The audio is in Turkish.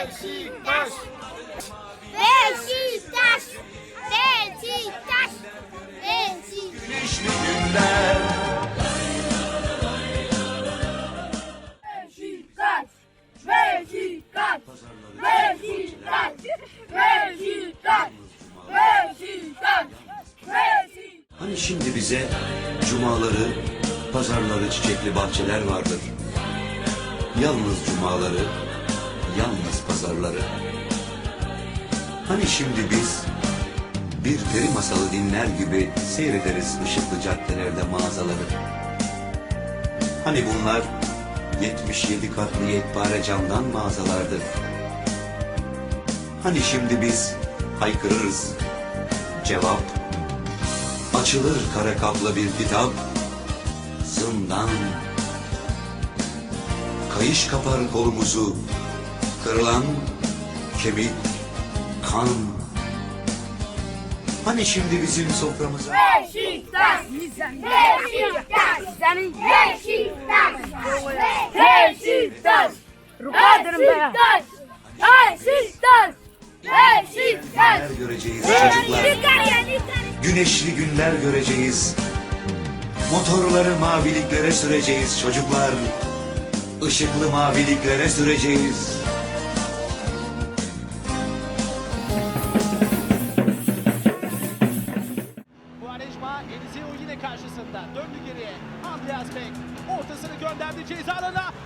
Beşiktaş! Beşiktaş! Beşiktaş! Beşiktaş! güneşli günler Beşiktaş! Beşiktaş! Beşiktaş! Beşiktaş! Beşiktaş! Hani şimdi bize cumaları, pazarları, çiçekli bahçeler vardır. Yalnız cumaları, yalnız pazarları. Hani şimdi biz bir peri masalı dinler gibi seyrederiz ışıklı caddelerde mağazaları. Hani bunlar 77 katlı yekpare camdan mağazalardı. Hani şimdi biz haykırırız. Cevap Açılır kara kaplı bir kitap Zindan Kayış kapar kolumuzu Kırılan kemik Kan Hani şimdi bizim soframıza Beşiktaş! Beşiktaş! Senin Beşiktaş! Beşiktaş! Rukadarım be! Beşiktaş! Beşiktaş! göreceğiz çocuklar Güneşli günler göreceğiz Motorları maviliklere süreceğiz çocuklar Işıklı maviliklere süreceğiz gönderdi ceza alanına.